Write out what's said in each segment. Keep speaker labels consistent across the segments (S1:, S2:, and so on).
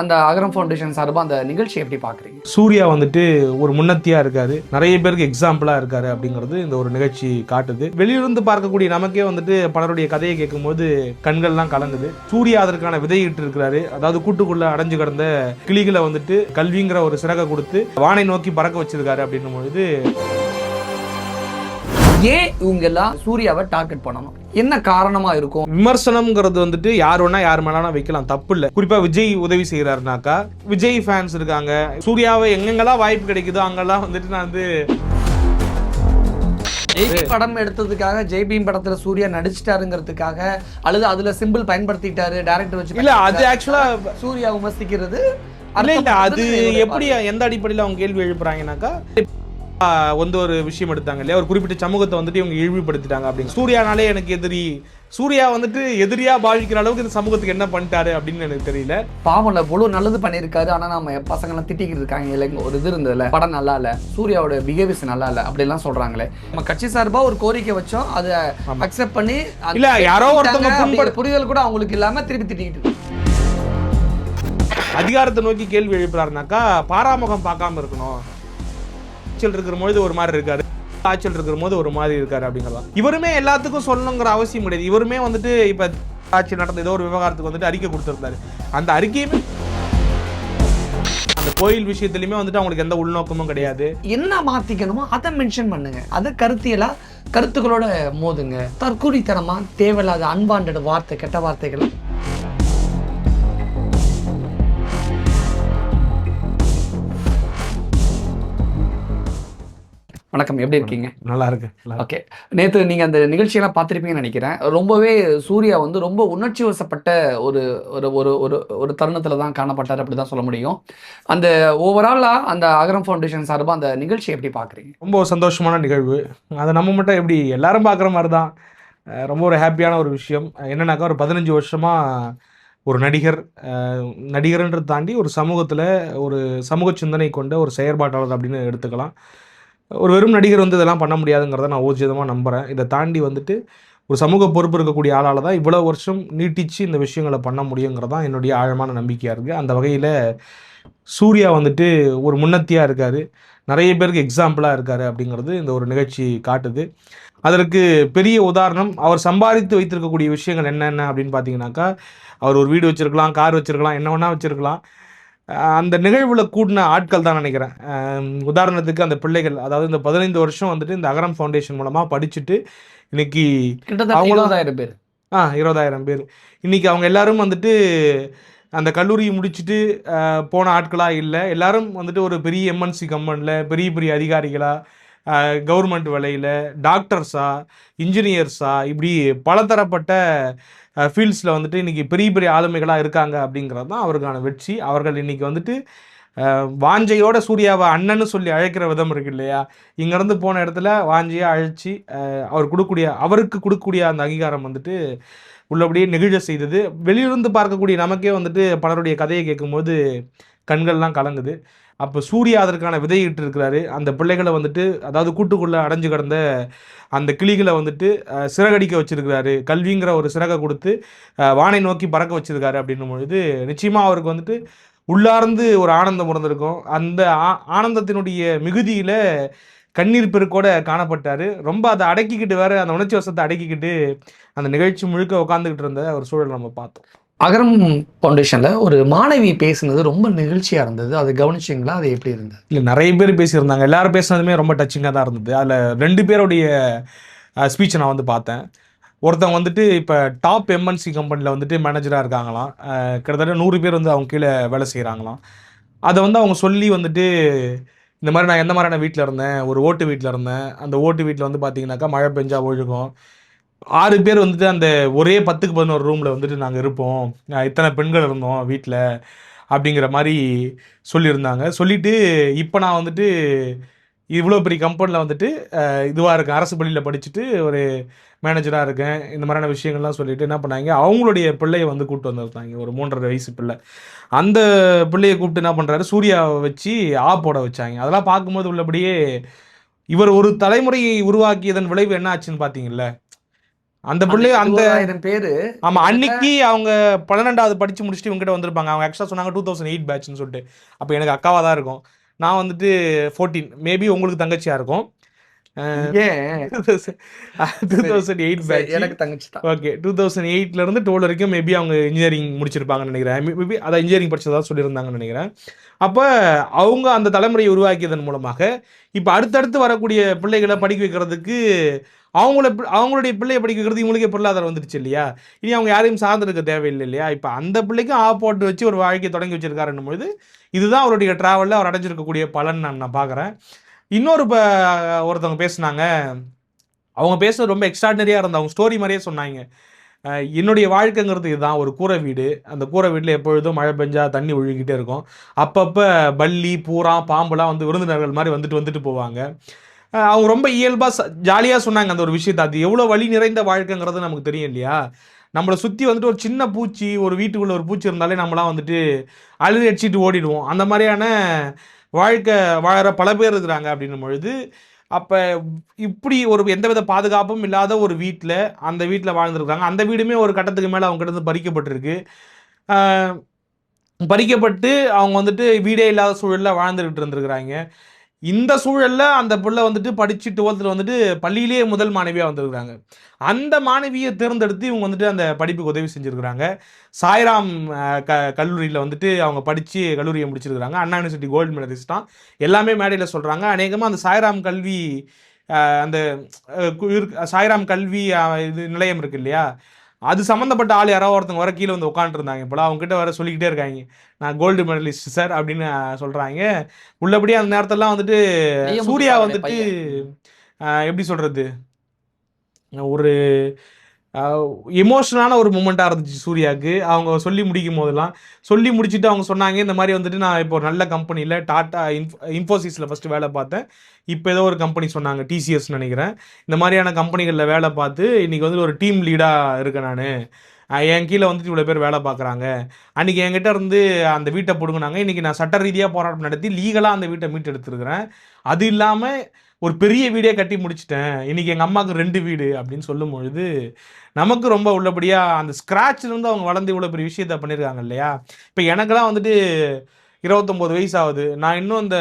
S1: அந்த அகரம் ஃபவுண்டேஷன் சார்பாக அந்த நிகழ்ச்சி எப்படி பார்க்குறீங்க?
S2: சூர்யா வந்துட்டு ஒரு முன்னத்தியாக இருக்காரு. நிறைய பேருக்கு எக்ஸாம்பிளாக இருக்காரு அப்படிங்கிறது இந்த ஒரு நிகழ்ச்சி காட்டுது. வெளியிலிருந்து பார்க்கக்கூடிய நமக்கே வந்துட்டு பலருடைய கதையை கேட்கும்போது கண்கள்லாம் கலங்குது. சூர்யா அதற்கான விதையிட்டு இருக்கிறாரு. அதாவது கூட்டுக்குள்ள அடைஞ்சு கிடந்த கிளிகளை வந்துட்டு கல்விங்கிற ஒரு சிறகை கொடுத்து வானை நோக்கி பறக்க வச்சிருக்காரு அப்படின்னும் பொழுது
S1: ஏன் இவங்க எல்லாம் சூர்யாவை டார்கெட் பண்ணணும். என்ன காரணமா இருக்கும்?
S2: விமர்சனம்ங்கிறது வந்துட்டு யார் வேணா யார் மேலாம் வைக்கலாம் தப்பு இல்லை. குறிப்பா விஜய் உதவி செய்யறாருனாக்கா விஜய் ஃபேன்ஸ் இருக்காங்க. சூர்யாவை எங்கெங்கெல்லாம் வாய்ப்பு கிடைக்குதோ அங்கெல்லாம் வந்துட்டு நான் வந்து
S1: ஜெய்பி படம் எடுத்ததுக்காக ஜெய்பீம் படத்துல சூர்யா நடிச்சிட்டாருங்கிறதுக்காக அல்லது அதுல சிம்பிள் பயன்படுத்திட்டாரு டேரக்டர் வச்சு
S2: இல்ல அது ஆக்சுவலா
S1: சூர்யா விமர்சிக்கிறது.
S2: இல்ல இல்ல
S1: அர்த்தம்
S2: அது எப்படி எந்த அடிப்படையில் அவங்க கேள்வி எழுப்புறாங்கனாக்கா ஆஹ் வந்து ஒரு விஷயம் எடுத்தாங்க இல்லையா? ஒரு குறிப்பிட்ட சமூகத்தை வந்துட்டு இவங்க இழிவுபடுத்திட்டாங்க அப்படின்னு. சூர்யானாலே எனக்கு எதிரி. சூர்யா வந்துட்டு எதிரியா பாவிக்கிற அளவுக்கு இந்த சமூகத்துக்கு என்ன பண்ணிட்டாரு அப்படின்னு எனக்கு தெரியல.
S1: பாவம்ல இவ்வளவு நல்லது பண்ணியிருக்காரு. ஆனா நம்ம பசங்க எல்லாம் திட்டிக்கிட்டு இருக்காங்க. இல்லைங்க ஒரு இது இருந்ததுல. படம் நல்லா இல்ல. சூர்யாவோட பிஹேவியர்ஸ் நல்லா இல்ல. அப்படி எல்லாம் சொல்றாங்களே. நம்ம கட்சி சார்பா ஒரு கோரிக்கை வச்சோம். அதை அக்செப்ட் பண்ணி
S2: இல்ல, யாரோ ஒருத்தவங்க
S1: புரிதல் கூட அவங்களுக்கு இல்லாம திருப்பி திட்டிக்கிட்டு.
S2: அதிகாரத்தை நோக்கி கேள்வி எழுப்புறாருனாக்கா பாராமுகம் பார்க்காம இருக்கணும். ஆட்சியில் இருக்கிற பொழுது ஒரு மாதிரி இருக்காரு. காய்ச்சல் இருக்கிற போது ஒரு மாதிரி இருக்காரு அப்படிங்கிறதா. இவருமே எல்லாத்துக்கும் சொல்லணுங்கிற அவசியம் கிடையாது. இவருமே வந்துட்டு இப்ப ஆட்சி நடந்த ஏதோ ஒரு விவகாரத்துக்கு வந்துட்டு அறிக்கை கொடுத்துருந்தாரு. அந்த அறிக்கையுமே அந்த கோயில் விஷயத்துலயுமே வந்துட்டு அவங்களுக்கு எந்த உள்நோக்கமும் கிடையாது.
S1: என்ன மாத்திக்கணுமோ அதை மென்ஷன் பண்ணுங்க. அதை கருத்தியலா கருத்துக்களோட மோதுங்க. தற்கூலித்தனமா தேவையில்லாத அன்பாண்டட் வார்த்தை கெட்ட வார்த்தைகள் வணக்கம். எப்படி இருக்கீங்க?
S2: நல்லா இருக்கு.
S1: ஓகே. நேற்று நீங்கள் அந்த நிகழ்ச்சியெல்லாம் பார்த்துருப்பீங்கன்னு நினைக்கிறேன். ரொம்பவே சூர்யா வந்து ரொம்ப உணர்ச்சி வசப்பட்ட ஒரு ஒரு ஒரு ஒரு ஒரு தருணத்தில் தான் காணப்பட்டார் அப்படி தான் சொல்ல முடியும். அந்த ஓவராலாக அந்த அகரம் ஃபவுண்டேஷன் சார்பாக அந்த நிகழ்ச்சி எப்படி பார்க்குறீங்க?
S2: ரொம்ப சந்தோஷமான நிகழ்வு. அதை நம்ம மட்டும் எப்படி எல்லாரும் பார்க்குற மாதிரி தான் ரொம்ப ஒரு ஹாப்பியான ஒரு விஷயம். என்னன்னாக்கா ஒரு பதினஞ்சு வருஷமா ஒரு நடிகர் நடிகர்ன்றதை தாண்டி ஒரு சமூகத்தில் ஒரு சமூக சிந்தனை கொண்ட ஒரு செயற்பாட்டாளர் அப்படின்னு எடுத்துக்கலாம். ஒரு வெறும் நடிகர் வந்து இதெல்லாம் பண்ண முடியாதுங்கிறத நான் ஊர்ஜிதமாக நம்புகிறேன் இதை தாண்டி வந்துட்டு ஒரு சமூக பொறுப்பு இருக்கக்கூடிய ஆளால் தான் இவ்வளோ வருஷம் நீட்டிச்சு இந்த விஷயங்களை பண்ண முடியுங்கிறது தான் என்னுடைய ஆழமான நம்பிக்கையாக இருக்குது அந்த வகையில் சூர்யா வந்துட்டு ஒரு முன்னத்தியாக இருக்கார். நிறைய பேருக்கு எக்ஸாம்பிளாக இருக்கார் அப்படிங்கிறது இந்த ஒரு நிகழ்ச்சி காட்டுது. அதற்கு பெரிய உதாரணம் அவர் சம்பாதித்து வைத்திருக்கக்கூடிய விஷயங்கள் என்னென்ன அப்படின்னு பார்த்தீங்கன்னாக்கா அவர் ஒரு வீடு வச்சுருக்கலாம் கார் வச்சுருக்கலாம் என்ன வேணால் வச்சுருக்கலாம். அந்த நிகழ்வுல கூடின ஆட்கள் தான் நினைக்கிறேன். உதாரணத்துக்கு அந்த பிள்ளைகள் அதாவது இந்த பதினைந்து வருஷம் வந்துட்டு இந்த அகரம் ஃபவுண்டேஷன் மூலமா படிச்சுட்டு இன்னைக்கு அவங்களும்
S1: பேர்.
S2: ஆ இருபதாயிரம் பேர். இன்னைக்கு அவங்க எல்லாரும் வந்துட்டு அந்த கல்லூரி முடிச்சுட்டு போன ஆட்களாக இல்லை. எல்லாரும் வந்துட்டு ஒரு பெரிய எம்என்சி கம்பெனியில் பெரிய பெரிய அதிகாரிகளாக கவர்மெண்ட் வேலையில் டாக்டர்ஸா இன்ஜினியர்ஸா இப்படி பலதரப்பட்ட ஃபீல்ட்ஸில் வந்துட்டு இன்றைக்கி பெரிய பெரிய ஆளுமைகளாக இருக்காங்க அப்படிங்கிறது தான் அவருக்கான வெற்றி. அவர்கள் இன்றைக்கி வந்துட்டு வாஞ்சையோட சூர்யாவை அண்ணன்னு சொல்லி அழைக்கிற விதம் இருக்கு இல்லையா? இங்கேருந்து போன இடத்துல வாஞ்சையாக அழைச்சி அவர் கொடுக்கக்கூடிய அவருக்கு கொடுக்கக்கூடிய அந்த அங்கீகாரம் வந்துட்டு உள்ளபடியே நெகிழ செய்தது. வெளியிலிருந்து பார்க்கக்கூடிய நமக்கே வந்துட்டு பலருடைய கதையை கேட்கும்போது கண்கள்லாம் கலங்குது. அப்போ சூர்யா அதற்கான விதையிட்டு இருக்கிறாரு அந்த பிள்ளைகளை வந்துட்டு அதாவது கூட்டுக்குள்ளே அடைஞ்சு கிடந்த அந்த கிளிகளை வந்துட்டு சிறகடிக்க வச்சுருக்கிறாரு. கல்விங்கிற ஒரு சிறகை கொடுத்து வானை நோக்கி பறக்க வச்சிருக்காரு அப்படின்னும் பொழுது நிச்சயமாக அவருக்கு வந்துட்டு உள்ளார்ந்து ஒரு ஆனந்தம் இருந்திருக்கும் அந்த ஆ- ஆனந்தத்தினுடைய மிகுதியில் கண்ணீர் பெருக்கோட காணப்பட்டார். ரொம்ப அதை அடக்கிக்கிட்டு வேற அந்த உணர்ச்சி வசத்தை அடக்கிக்கிட்டு அந்த நிகழ்ச்சி முழுக்க உட்காந்துக்கிட்டு இருந்த ஒரு சூழல் நம்ம பார்த்தோம்.
S1: அகரம் ஃபவுண்டேஷனில் ஒரு மாணவி பேசுனது ரொம்ப நிகழ்ச்சியாக இருந்தது. அதை கவனிச்சிங்களா? அது எப்படி இருந்தது?
S2: இல்லை நிறைய பேர் பேசியிருந்தாங்க. எல்லாரும் பேசுனதுமே ரொம்ப டச்சிங்காக தான் இருந்தது. அதில் ரெண்டு பேருடைய ஸ்பீச்சை நான் வந்து பார்த்தேன். ஒருத்தவங்க வந்துட்டு இப்போ டாப் எம்என்சி கம்பெனியில் வந்துட்டு மேனேஜராக இருக்காங்களாம். கிட்டத்தட்ட நூறு பேர் வந்து அவங்க கீழே வேலை செய்கிறாங்களாம் அதை வந்து அவங்க சொல்லி வந்துட்டு இந்த மாதிரி நான் எந்த மாதிரியான வீட்டில் இருந்தேன்? ஒரு ஓட்டு வீட்டில் இருந்தேன். அந்த ஓட்டு வீட்டில் வந்து பார்த்தீங்கன்னாக்கா மழை பெஞ்சா ஒழுகும். ஆறு பேர் வந்துட்டு அந்த ஒரே பத்துக்கு பதினோரு ரூமில் வந்துட்டு நாங்கள் இருப்போம். இத்தனை பெண்கள் இருந்தோம் வீட்டில் அப்படிங்கிற மாதிரி சொல்லியிருந்தாங்க. சொல்லிவிட்டு இப்போ நான் வந்துட்டு இவ்வளோ பெரிய கம்பெனியில் வந்துட்டு இதுவாக இருக்கேன். அரசு பள்ளியில் படிச்சுட்டு ஒரு மேனேஜராக இருக்கேன். இந்த மாதிரியான விஷயங்கள்லாம் சொல்லிவிட்டு என்ன பண்ணாங்க? அவங்களுடைய பிள்ளையை வந்து கூப்பிட்டு வந்திருந்தாங்க ஒரு மூன்றரை வயசு பிள்ளை. அந்த பிள்ளையை கூப்பிட்டு என்ன பண்ணுறாரு சூர்யாவை வச்சு ஆ போட வச்சாங்க. அதெல்லாம் பார்க்கும்போது உள்ளபடியே இவர் ஒரு தலைமுறையை உருவாக்கியதன் விளைவு என்ன ஆச்சுன்னு பார்த்தீங்களா அந்த பிள்ளை அந்த
S1: பேரு
S2: ஆமா அன்னைக்கு அவங்க பன்னெண்டாவது படிச்சு முடிச்சுட்டு இவங்ககிட்ட வந்திருப்பாங்க. அவங்க ஆக்சுவலாக சொன்னாங்க டூ தௌசண்ட் எயிட் பேட்ச்னு சொல்லிட்டு. அப்போ எனக்கு அக்காவா தான் இருக்கும். நான் வந்துட்டு ஃபோர்டீன் மேபி உங்களுக்கு தங்கச்சியா இருக்கும்.
S1: எனக்கு தங்கச்சி
S2: ஓகே டூ தௌசண்ட் எயிட்ல இருந்து டுவெல் வரைக்கும் மேபி அவங்க இன்ஜினியரிங் முடிச்சிருப்பாங்கன்னு நினைக்கிறேன். மேபி அதான் இன்ஜினியரிங் படிச்சதா சொல்லியிருந்தாங்கன்னு நினைக்கிறேன். அப்போ அவங்க அந்த தலைமுறையை உருவாக்கியதன் மூலமாக இப்போ அடுத்தடுத்து வரக்கூடிய பிள்ளைகளை படிக்க வைக்கிறதுக்கு அவங்கள அவங்களுடைய பிள்ளையை படிக்க வைக்கிறது இவங்களுக்கே பொருளாதாரம் வந்துருச்சு இல்லையா? இனி அவங்க யாரையும் சார்ந்திருக்க தேவையில்லை இல்லையா? இப்போ அந்த பிள்ளைக்கும் ஆ போட்டு வச்சு ஒரு வாழ்க்கையை தொடங்கி வச்சிருக்காருன்னும் பொழுது இதுதான் அவருடைய டிராவலில் அவர் அடைஞ்சிருக்கக்கூடிய பலன் நான் நான் பார்க்குறேன். இன்னொரு இப்போ ஒருத்தவங்க பேசுனாங்க. அவங்க பேசுறது ரொம்ப எக்ஸ்ட்ராடினரியாக இருந்த அவங்க ஸ்டோரி மாதிரியே சொன்னாங்க. என்னுடைய வாழ்க்கைங்கிறது இதுதான். ஒரு கூரை வீடு. அந்த கூரை வீட்டில் எப்பொழுதும் மழை பெஞ்சா தண்ணி ஒழுகிட்டே இருக்கும். அப்பப்போ பள்ளி பூரா பாம்புலாம் வந்து விருந்தினர்கள் மாதிரி வந்துட்டு வந்துட்டு போவாங்க. அவங்க ரொம்ப இயல்பாக ஜாலியாக சொன்னாங்க அந்த ஒரு விஷயத்தை. அது எவ்வளோ வழி நிறைந்த வாழ்க்கைங்கிறது நமக்கு தெரியும் இல்லையா? நம்மளை சுற்றி வந்துட்டு ஒரு சின்ன பூச்சி ஒரு வீட்டுக்குள்ள ஒரு பூச்சி இருந்தாலே நம்மளாம் வந்துட்டு அழுது அடிச்சுட்டு ஓடிடுவோம். அந்த மாதிரியான வாழ்க்கை வாழற பல பேர் இருக்கிறாங்க அப்படின்னும் பொழுது அப்போ இப்படி ஒரு எந்தவித பாதுகாப்பும் இல்லாத ஒரு வீட்டில் அந்த வீட்டில் வாழ்ந்துருக்காங்க அந்த வீடுமே ஒரு கட்டத்துக்கு மேலே அவங்க கிட்ட பறிக்கப்பட்டிருக்கு. பறிக்கப்பட்டு அவங்க வந்துட்டு வீடே இல்லாத சூழலில் வாழ்ந்துக்கிட்டு இருந்திருக்கிறாங்க. இந்த சூழலில் அந்த பிள்ளை வந்துட்டு படிச்சு டுவெல்த்தில் வந்துட்டு பள்ளியிலேயே முதல் மாணவியாக வந்திருக்கிறாங்க. அந்த மாணவியை தேர்ந்தெடுத்து இவங்க வந்துட்டு அந்த படிப்புக்கு உதவி செஞ்சுருக்கிறாங்க. சாய்ராம் க கல்லூரியில் வந்துட்டு அவங்க படித்து கல்லூரியை முடிச்சிருக்கிறாங்க. அண்ணா யூனிவர்சிட்டி கோல்டு மெடலிஸ்ட் எல்லாமே மேடையில் சொல்கிறாங்க அநேகமாக அந்த சாய்ராம் கல்வி அந்த சாய்ராம் கல்வி இது நிலையம் இருக்கு இல்லையா? அது சம்மந்தப்பட்ட ஆள் யாராவது ஒருத்தவங்க வர கீழே வந்து உட்காந்துருந்தாங்க இப்போலாம் அவங்க கிட்ட வர சொல்லிக்கிட்டே இருக்காங்க. நான் கோல்டு மெடலிஸ்ட் சார் அப்படின்னு அஹ், சொல்றாங்க. உள்ளபடியே அந்த நேரத்தெல்லாம் வந்துட்டு சூர்யா வந்துட்டு எப்படி சொல்றது? ஒரு எமோஷனலான ஒரு மூமெண்ட்டாக இருந்துச்சு சூர்யாவுக்கு அவங்க சொல்லி முடிக்கும் போதெல்லாம். சொல்லி முடிச்சுட்டு அவங்க சொன்னாங்க இந்த மாதிரி வந்துட்டு நான் இப்போ ஒரு நல்ல கம்பெனியில் டாட்டா இன்ஃபோ இன்ஃபோசிஸில் ஃபஸ்ட்டு வேலை பார்த்தேன். இப்போ ஏதோ ஒரு கம்பெனி சொன்னாங்க டிசிஎஸ் நினைக்கிறேன். இந்த மாதிரியான கம்பெனிகளில் வேலை பார்த்து இன்றைக்கி வந்து ஒரு டீம் லீடாக இருக்கேன் நான். என் கீழே வந்துட்டு இவ்வளோ பேர் வேலை பார்க்குறாங்க. அன்றைக்கி என்கிட்ட இருந்து அந்த வீட்டை பிடுங்கினாங்க. இன்றைக்கி நான் சட்ட ரீதியாக போராட்டம் நடத்தி லீகலாக அந்த வீட்டை மீட்டு எடுத்துருக்கிறேன் அது இல்லாமல் ஒரு பெரிய வீடே கட்டி முடிச்சிட்டேன். இன்னைக்கு எங்கள் அம்மாவுக்கு ரெண்டு வீடு அப்படின்னு சொல்லும் பொழுது நமக்கு ரொம்ப உள்ளபடியாக அந்த இருந்து அவங்க வளர்ந்து இவ்வளோ பெரிய விஷயத்த பண்ணியிருக்காங்க இல்லையா? இப்போ எனக்கெல்லாம் வந்துட்டு இருபத்தொம்போது வயசு ஆகுது நான் இன்னும் இந்த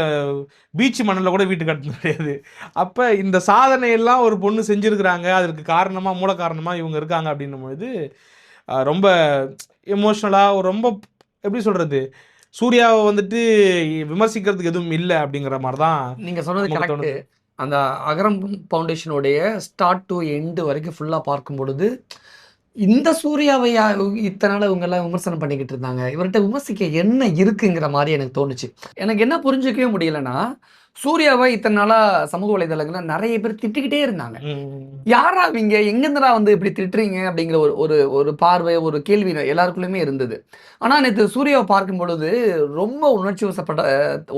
S2: பீச் மண்ணில் கூட வீட்டு கட்ட முடியாது அப்போ இந்த சாதனையெல்லாம் ஒரு பொண்ணு செஞ்சுருக்கிறாங்க. அதற்கு காரணமாக மூல காரணமாக இவங்க இருக்காங்க அப்படின்னும் பொழுது அஹ், ரொம்ப எமோஷ்னலாக ரொம்ப எப்படி சொல்கிறது சூர்யாவை வந்துட்டு விமர்சிக்கிறதுக்கு எதுவும் இல்லை அப்படிங்கிற மாதிரி தான்
S1: நீங்க சொன்னது கரெக்ட். அந்த அகரம் ஃபவுண்டேஷனுடைய ஸ்டார்ட் டு எண்டு வரைக்கும் ஃபுல்லாக பார்க்கும் பொழுது இந்த சூர்யாவையா இத்தனை நாள் இவங்கெல்லாம் விமர்சனம் பண்ணிக்கிட்டு இருந்தாங்க. இவர்கிட்ட விமர்சிக்க என்ன இருக்குங்கிற மாதிரி எனக்கு தோணுச்சு. எனக்கு என்ன புரிஞ்சுக்கவே முடியலன்னா சூர்யாவை இத்தனை நாளா சமூக வலைதளங்கள்ல நிறைய பேர் திட்டிக்கிட்டே இருந்தாங்க. யாரா அவங்க எங்கிருந்தா வந்து இப்படி திட்டுறீங்க? அப்படிங்கிற ஒரு ஒரு ஒரு பார்வை ஒரு கேள்வி எல்லாருக்குள்ளயுமே இருந்தது. ஆனா நேற்று சூர்யாவை பார்க்கும் பொழுது ரொம்ப உணர்ச்சி வசப்பட்ட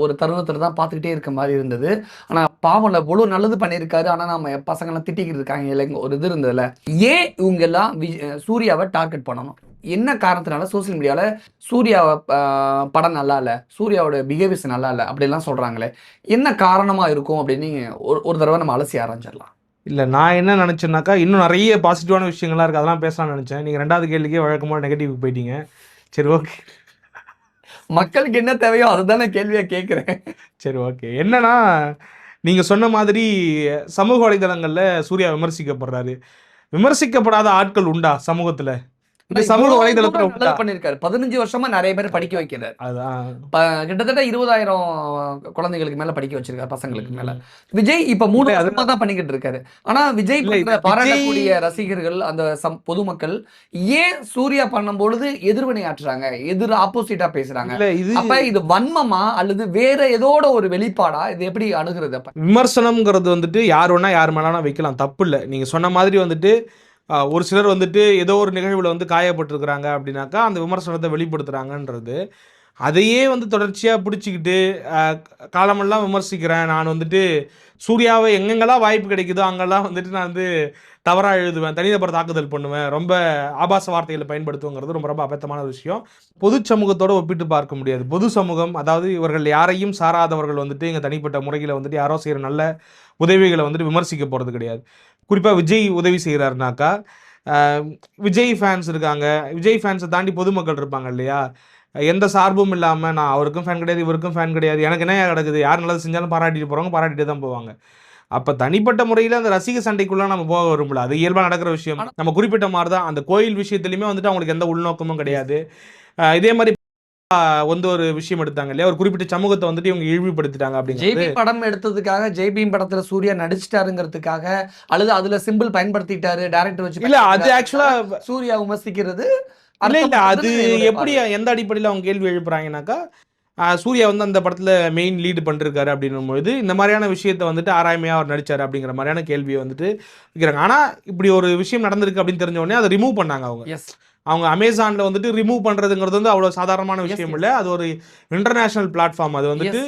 S1: ஒரு தருணத்துல தான் பார்த்துக்கிட்டே இருக்க மாதிரி இருந்தது. ஆனா பாவம்ல இவ்வளவு நல்லது பண்ணியிருக்காரு. ஆனா நம்ம பசங்கெல்லாம் திட்டிக்கிட்டு இருக்காங்க. இல்லைங்க ஒரு இது இருந்ததுல. ஏன் இவங்க எல்லாம் சூர்யாவை டார்கெட் பண்ணணும்? என்ன காரணத்தினால சோஷியல் மீடியால சூர்யாவை படம் நல்லா இல்ல சூர்யாவோட பிஹேவியர்ஸ் நல்லா இல்ல அப்படிலாம் சொல்றாங்களே என்ன காரணமா இருக்கும் அப்படின்னு ஒரு ஒரு தடவை நம்ம அலசி ஆரம்பிச்சிடலாம்
S2: இல்லை நான் என்ன நினச்சேன்னாக்கா இன்னும் நிறைய பாசிட்டிவான விஷயங்கள்லாம் இருக்குது அதெல்லாம் பேசலாம்னு நினச்சேன். நீங்கள் ரெண்டாவது கேள்விக்கே வழக்கமாக நெகட்டிவ் போயிட்டீங்க. சரி ஓகே
S1: மக்களுக்கு என்ன தேவையோ அதுதான் நான் கேள்வியா கேட்கிறேன்
S2: சரி ஓகே என்னன்னா நீங்கள் சொன்ன மாதிரி சமூக வலைதளங்களில் சூர்யா விமர்சிக்கப்படுறாரு. விமர்சிக்கப்படாத ஆட்கள் உண்டா சமூகத்தில்? இந்த சமூக வலைதளத்தில்
S1: பண்ணிருக்காரு பதினஞ்சு வருஷமா நிறைய பேர் படிக்க வைக்கிறார். கிட்டத்தட்ட இருபதாயிரம் குழந்தைகளுக்கு மேல படிக்க வச்சிருக்காரு பசங்களுக்கு மேல. விஜய் இப்ப மூணு வருஷமா தான் பண்ணிக்கிட்டு இருக்காரு. ஆனா விஜய் பாராட்டக்கூடிய ரசிகர்கள் அந்த சம்- பொதுமக்கள் ஏன் சூர்யா பண்ணும்பொழுது எதிர்வினை ஆற்றுறாங்க? எதிர் ஆப்போசிட்டா பேசுறாங்க. அப்ப இது வன்மமா அல்லது வேற ஏதோட ஒரு வெளிப்பாடா? இது எப்படி அணுகிறது அப்ப?
S2: விமர்சனம்ங்கிறது வந்துட்டு யார் வேணா யார் மேலாம் வைக்கலாம். தப்பு இல்லை. நீங்கள் சொன்ன மாதிரி வந்துட்டு ஒரு சிலர் வந்துட்டு ஏதோ ஒரு நிகழ்வில் வந்து காயப்பட்டிருக்கிறாங்க அப்படின்னாக்கா அந்த விமர்சனத்தை வெளிப்படுத்துகிறாங்கன்றது அதையே வந்து தொடர்ச்சியாக பிடிச்சிக்கிட்டு காலமெல்லாம் விமர்சிக்கிறேன். நான் வந்துட்டு சூர்யாவை எங்கெங்கெல்லாம் வாய்ப்பு கிடைக்குதோ அங்கெல்லாம் வந்துட்டு நான் வந்து தவறாக எழுதுவேன். தனிநபர் தாக்குதல் பண்ணுவேன். ரொம்ப ஆபாச வார்த்தைகளை பயன்படுத்துவோங்கிறது ரொம்ப ரொம்ப அபத்தமான விஷயம். பொது சமூகத்தோடு ஒப்பிட்டு பார்க்க முடியாது. பொது சமூகம் அதாவது இவர்கள் யாரையும் சாராதவர்கள் வந்துட்டு எங்கள் தனிப்பட்ட முறையில் வந்துட்டு யாரோ செய்கிற நல்ல உதவிகளை வந்துட்டு விமர்சிக்க போகிறது கிடையாது. குறிப்பாக விஜய் உதவி செய்கிறாருனாக்கா விஜய் ஃபேன்ஸ் இருக்காங்க. விஜய் ஃபேன்ஸை தாண்டி பொதுமக்கள் இருப்பாங்க இல்லையா? எந்த சார்பும் இல்லாமல் நான் அவருக்கும் ஃபேன் கிடையாது இவருக்கும் ஃபேன் கிடையாது. எனக்கு என்ன கிடக்குது? யார் நல்லது செஞ்சாலும் பாராட்டிட்டு போகிறவங்க பாராட்டிட்டு தான் போவாங்க. அப்போ தனிப்பட்ட முறையில் அந்த ரசிக சண்டைக்குள்ள நம்ம போக விரும்பல. அது இயல்பாக நடக்கிற விஷயம். நம்ம குறிப்பிட்ட மாதிரி தான் அந்த கோயில் விஷயத்துலையுமே வந்துட்டு அவங்களுக்கு எந்த உள்நோக்கமும் கிடையாது. இதே மாதிரி வந்து ஒரு விஷயம் எடுத்தாங்க இல்லையா? ஒரு குறிப்பிட்ட சமூகத்தை வந்துட்டு இவங்க இழிவுபடுத்திட்டாங்க அப்படிங்கிறது.
S1: ஜேபி படம் எடுத்ததுக்காக ஜேபிஎம் படத்துல சூர்யா நடிச்சிட்டாருங்கிறதுக்காக அல்லது அதுல சிம்பிள் பயன்படுத்திட்டாரு டைரக்டர் வச்சு
S2: இல்ல அது. ஆக்சுவலா
S1: சூர்யா விமர்சிக்கிறது
S2: இல்ல இல்ல அது எப்படி எந்த அடிப்படையில் அவங்க கேள்வி எழுப்புறாங்கனாக்கா ஆஹ், சூர்யா வந்து அந்த படத்துல மெயின் லீடு பண்ணிருக்காரு அப்படின்னும் பொழுது இந்த மாதிரியான விஷயத்தை வந்துட்டு ஆராய்மையா அவர் நடிச்சாரு அப்படிங்கிற மாதிரியான கேள்வியை வந்துட்டு வைக்கிறாங்க. ஆனா இப்படி ஒரு விஷயம் நடந்திருக்கு அப்படின்னு தெரிஞ்ச உடனே அதை ரிமூவ் பண்ணாங்க அவங்க. அவங்க அமேசான்ல வந்துட்டு ரிமூவ் பண்றதுங்கிறது வந்து அவ்வளவு சாதாரணமான விஷயம். இல்ல. அது ஒரு இன்டர்நேஷனல் பிளாட்ஃபார்ம் அது வந்துட்டு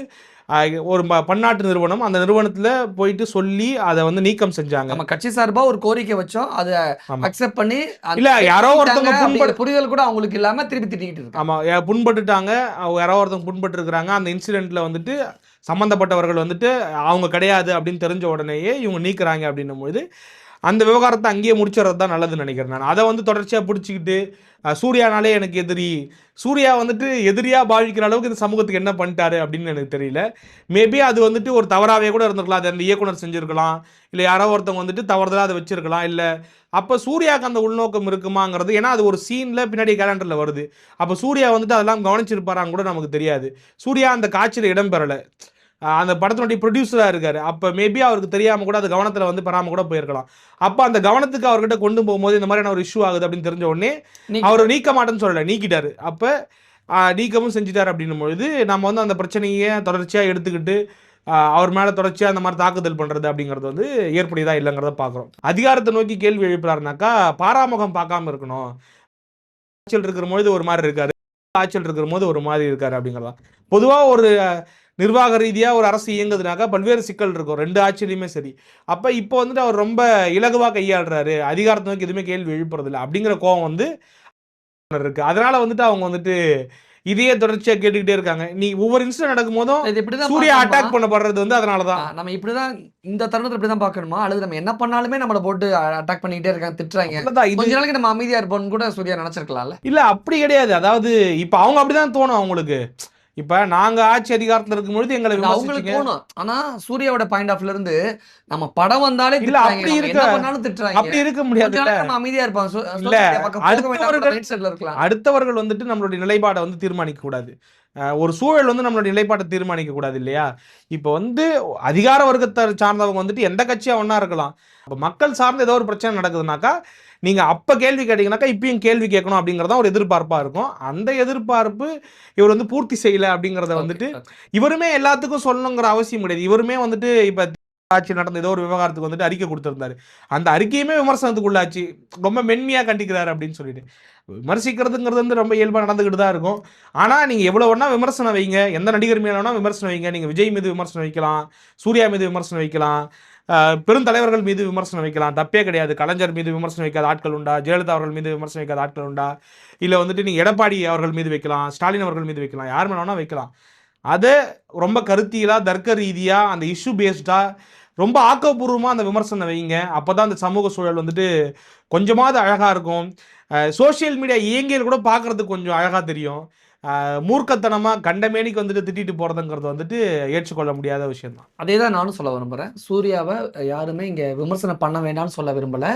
S2: ஒரு பன்னாட்டு நிறுவனம். அந்த நிறுவனத்துல போயிட்டு சொல்லி அதை வந்து நீக்கம் செஞ்சாங்க.
S1: நம்ம கட்சி சார்பா ஒரு கோரிக்கை வச்சோம். அதை. அக்செப்ட் பண்ணி
S2: இல்ல, யாரோ ஒருத்தவங்க புண்படு-
S1: புரிதல் கூட அவங்களுக்கு இல்லாம திருப்பி திட்டிக்கிட்டு
S2: ஆமா புண்பட்டுட்டாங்க. அவங்க யாரோ ஒருத்தவங்க புண்பட்டு இருக்கிறாங்க அந்த இன்சிடென்ட்ல வந்துட்டு சம்பந்தப்பட்டவர்கள் வந்துட்டு அவங்க கிடையாது அப்படின்னு தெரிஞ்ச உடனேயே இவங்க நீக்குறாங்க அப்படின்னும் பொழுது அந்த விவகாரத்தை அங்கேயே முடிச்சுறது தான் நல்லதுன்னு நினைக்கிறேன் நான். அதை வந்து தொடர்ச்சியாக பிடிச்சிக்கிட்டு சூர்யானாலே எனக்கு எதிரி. சூர்யா வந்துட்டு எதிரியாக பாவிக்கிற அளவுக்கு இந்த சமூகத்துக்கு என்ன பண்ணிட்டாரு அப்படின்னு எனக்கு தெரியல. மேபி அது வந்துட்டு ஒரு தவறாகவே கூட இருந்திருக்கலாம். அது அந்த இயக்குனர் செஞ்சுருக்கலாம். இல்லை யாரோ ஒருத்தவங்க வந்துட்டு தவறுதலாக அதை வச்சிருக்கலாம். இல்லை அப்போ சூர்யாவுக்கு அந்த உள்நோக்கம் இருக்குமாங்கிறது ஏன்னா அது ஒரு சீனில் பின்னாடி கேலண்டரில் வருது. அப்போ சூர்யா வந்துட்டு அதெல்லாம் கவனிச்சிருப்பாரான்னு கூட நமக்கு தெரியாது. சூர்யா அந்த காட்சியில் இடம் பெறலை. அந்த படத்தினுடைய ப்ரொடியூசராக இருக்காரு. அப்போ மேபி அவருக்கு தெரியாமல் கூட அது கவனத்தில் வந்து பெறாமல் கூட போயிருக்கலாம். அப்போ அந்த கவனத்துக்கு அவர்கிட்ட கொண்டு போகும்போது இந்த மாதிரியான ஒரு இஷ்யூ ஆகுது அப்படின்னு தெரிஞ்ச உடனே அவர் நீக்க மாட்டேன்னு சொல்லலை நீக்கிட்டாரு. அப்போ நீக்கமும் செஞ்சிட்டாரு அப்படின்னும் பொழுது நம்ம வந்து அந்த பிரச்சனையை தொடர்ச்சியாக எடுத்துக்கிட்டு அவர் மேலே தொடர்ச்சியாக அந்த மாதிரி தாக்குதல் பண்ணுறது அப்படிங்கிறது வந்து ஏற்புடையதா இல்லைங்கிறத பார்க்குறோம் அதிகாரத்தை நோக்கி கேள்வி எழுப்புறாருனாக்கா பாராமுகம் பார்க்காம இருக்கணும். ஆட்சியில் இருக்கிற பொழுது ஒரு மாதிரி இருக்காரு ஆட்சியில் இருக்கிற போது ஒரு மாதிரி இருக்காரு அப்படிங்கிறதா பொதுவாக ஒரு நிர்வாக ரீதியாக ஒரு அரசு இயங்குதுனாக்கா பல்வேறு சிக்கல் இருக்கும். ரெண்டு ஆட்சியிலையுமே சரி. அப்போ இப்போ வந்துட்டு அவர் ரொம்ப இலகுவாக கையாளுறாரு. அதிகாரத்தை நோக்கி எதுவுமே கேள்வி எழுப்புறதில்ல. அப்படிங்கிற கோவம் வந்து இருக்கு. அதனால வந்துட்டு அவங்க வந்துட்டு இதையே தொடர்ச்சியாக கேட்டுக்கிட்டே இருக்காங்க. நீ ஒவ்வொரு இன்சிடென்ட் நடக்கும் போதும் சூர்யா? அட்டாக் பண்ணப்படுறது வந்து அதனால தான்
S1: ஆ, நம்ம இப்படிதான் இந்த தருணத்துல இப்படிதான் பார்க்கணுமா? அல்லது நம்ம என்ன பண்ணாலுமே நம்மள போட்டு அட்டாக் பண்ணிக்கிட்டே இருக்காங்க திட்டுறாங்க. கொஞ்ச நாளைக்கு நம்ம அமைதியா இருப்போம்னு கூட சூர்யா நினைச்சிருக்கலாம்ல.
S2: இல்ல அப்படி கிடையாது. அதாவது இப்ப அவங்க அப்படிதான் தோணும் அவங்களுக்கு. இப்ப நாங்க ஆட்சி அதிகாரத்துல இருக்கும்பொழுது எங்களை
S1: அது அவங்களுக்கு தோணும். ஆனா சூர்யாவோட பாயிண்ட் ஆஃப்ல இருந்து நம்ம படம் வந்தாலே
S2: இல்ல, அப்படி இருக்க-
S1: பண்ணாலும் திட்டுறாங்க.
S2: அப்படி இருக்க முடியாது
S1: நம்ம அமைதியா இருப்பாங்க
S2: இல்ல, அடுத்தவர்கள் அடுத்தவர்கள் வந்துட்டு நம்மளுடைய நிலைப்பாடை வந்து தீர்மானிக்க கூடாது. ஒரு சூழல் வந்து நம்மளுடைய நிலைப்பாட்டை தீர்மானிக்க கூடாது இல்லையா? இப்போ வந்து அதிகார வர்க்கத்தை சார்ந்தவங்க வந்துட்டு எந்த கட்சியா ஒண்ணா இருக்கலாம். இப்போ மக்கள் சார்ந்த ஏதோ ஒரு பிரச்சனை நடக்குதுனாக்கா நீங்க அப்ப கேள்வி கேட்டீங்கன்னாக்கா இப்பயும் கேள்வி கேட்கணும் அப்படிங்கறதா ஒரு எதிர்பார்ப்பா இருக்கும். அந்த எதிர்பார்ப்பு இவர் வந்து பூர்த்தி செய்யல அப்படிங்கறத வந்துட்டு. இவருமே எல்லாத்துக்கும் சொல்லணுங்கிற அவசியம் கிடையாது. இவருமே வந்துட்டு இப்ப ஆட்சி நடந்த ஏதோ ஒரு விவகாரத்துக்கு வந்துட்டு அறிக்கை கொடுத்துருந்தாரு. அந்த அறிக்கையுமே விமர்சனத்துக்குள்ளாச்சு. ரொம்ப மென்மையாக கண்டிக்கிறாரு அப்படின்னு சொல்லிட்டு. விமர்சிக்கிறதுங்கிறது வந்து ரொம்ப இயல்பாக நடந்துக்கிட்டு தான் இருக்கும். ஆனால் நீங்கள் எவ்வளோ வேணா விமர்சனம் வைங்க. எந்த நடிகர் மேலே விமர்சனம் வைங்க. நீங்கள் விஜய் மீது விமர்சனம் வைக்கலாம். சூர்யா மீது விமர்சனம் வைக்கலாம். பெருந்தலைவர்கள் மீது விமர்சனம் வைக்கலாம். தப்பே கிடையாது. கலைஞர் மீது விமர்சனம் வைக்காத ஆட்கள் உண்டா? ஜெயலலிதா அவர்கள் மீது விமர்சனம் வைக்காத ஆட்கள் உண்டா? இல்லை வந்துட்டு நீங்கள் எடப்பாடி அவர்கள் மீது வைக்கலாம். ஸ்டாலின் அவர்கள் மீது வைக்கலாம். யார் மேல வைக்கலாம். அதை ரொம்ப கருத்தியலாக தர்க்க ரீதியாக அந்த இஷ்யூ பேஸ்டாக ரொம்ப ஆக்கப்பூர்வமாக அந்த விமர்சனம் வைங்க. அப்போ தான் அந்த சமூக சூழல் வந்துட்டு கொஞ்சமாவது அழகாக இருக்கும். சோஷியல் மீடியா இயங்கியல் கூட பார்க்கறதுக்கு கொஞ்சம் அழகாக தெரியும். அஹ் மூர்க்கத்தனமா கண்டமேனிக்கு வந்துட்டு திட்டிட்டு போறதுங்கிறது வந்துட்டு ஏற்றுக்கொள்ள முடியாத விஷயம் தான்
S1: அதே தான் நானும் சொல்ல விரும்புகிறேன் சூர்யாவை யாருமே இங்கே விமர்சனம் பண்ண வேண்டாம்னு சொல்ல விரும்பல.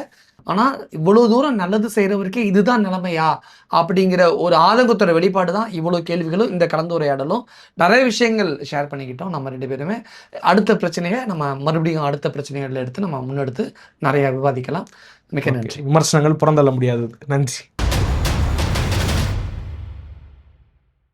S1: ஆனால் இவ்வளோ தூரம் நல்லது செய்கிறவருக்கே இதுதான் நிலைமையா? அப்படிங்கிற ஒரு ஆதங்கத்தோட வெளிப்பாடு தான் இவ்வளோ கேள்விகளும் இந்த கலந்துரையாடலும். நிறைய விஷயங்கள் ஷேர் பண்ணிக்கிட்டோம் நம்ம ரெண்டு பேருமே. அடுத்த பிரச்சனையை நம்ம மறுபடியும் அடுத்த பிரச்சனைகளை எடுத்து நம்ம முன்னெடுத்து நிறைய விவாதிக்கலாம். மிக்க நன்றி.
S2: விமர்சனங்கள் புறந்தள்ள முடியாதது நன்றி.